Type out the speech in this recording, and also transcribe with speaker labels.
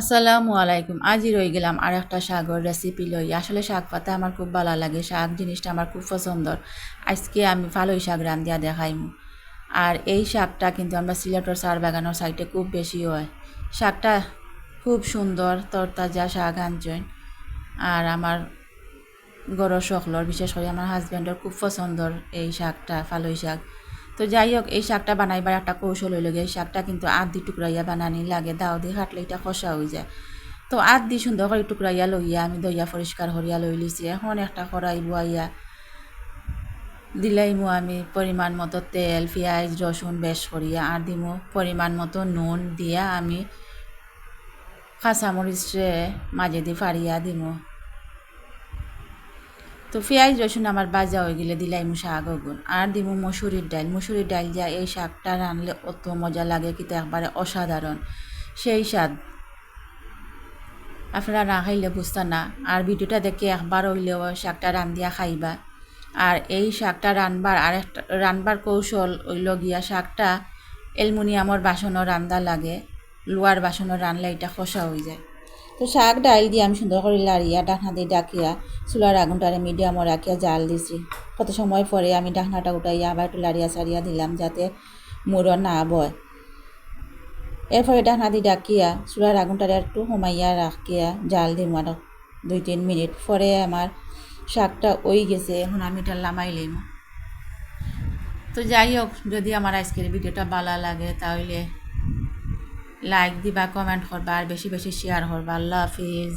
Speaker 1: আসসালামু আলাইকুম। আজই রয়ে গেলাম আর একটা শাকর রেসিপি লই। আসলে শাক পাতা আমার খুব ভালো লাগে। শাক জিনিসটা আমার খুব পছন্দর আজকে আমি ফালই শাক রান্ধিয়া দেখাইম। আর এই শাকটা কিন্তু আমরা সিলেটর সার বাগানোর সাইডে খুব বেশি হয়। শাকটা খুব সুন্দর, তরতাজা শাক আনছেন। আর আমার গরর সকলর, বিশেষ করে আমার হাজব্যান্ডের খুব পছন্দর এই শাকটা ফালই শাক। তো যাই হোক, এই শাকটা বানাইবার একটা কৌশল হইল এই শাকটা কিন্তু আধ দি টুকরাইয়া বানানি লাগে, দাও দিয়ে কাটলে এটা খসা হয়ে যায়। তো আধ দি সুন্দর করে টুকরাইয়া লইয়া, আমি দইয়া পরিষ্কার করিয়া লই লিছি, এখন একটা কড়াই বুয়াইয়া দিলাইমু আমি পরিমাণ মতো তেল, পেঁয়াজ, রসুন বেশ করিয়া, আর দিমো পরিমাণ মতো নুন দিয়া আমি কাঁচামরিচে মাঝে দিয়ে ফাড়িয়া দিমু। তো পেঁয়াজ, রসুন আমার বাজা হয়ে গেলে দিলাইমু শাক ওগুন আর দিমু মসুরির ডাল। মসুরির ডাল যা এই শাকটা রানলে অত মজা লাগে কিন্তু একবারে অসাধারণ। সেই স্বাদ। আপনারা না খাইলে বুঝতে না। আর ভিডিওটা দেখে একবার হইলেও শাকটা রান্ধিয়া খাইবা। আর এই শাকটা রানবার আর একটা রানবার কৌশল হইল গিয়া শাকটা অ্যালমুনিয়ামর বাসনও রান্দা লাগে। লোয়ার বাসনও রানলে এটা খসা হয়ে যায়। তো শাক ডাইল দিয়ে আমি সুন্দর করে লাড়িয়া ডাকনা দিয়ে ডাকিয়া, চুলার আগুনটারে মিডিয়ামও রাখিয়া জাল দিছি। কত সময় পরে আমি ডাকনাটা উঠাইয়া আবার একটু লাড়িয়া সারিয়া দিলাম যাতে মুড়ো না বয়। এরপরে ডাকনা দিয়ে ডাকিয়া, চুলার আগুনটারে একটু সোমাইয়া রাখিয়া জাল দিম আর দুই তিন মিনিট। পরে আমার শাকটা ওই গেছে, এখন আমি এটা লামাই লিম তো যাই হোক, যদি আমার আজকের ভিডিওটা ভালো লাগে তাহলে লাইক দিবা কমেন্ট করবা আর বেশি বেশি শেয়ার করবা। আল্লাহ হাফিজ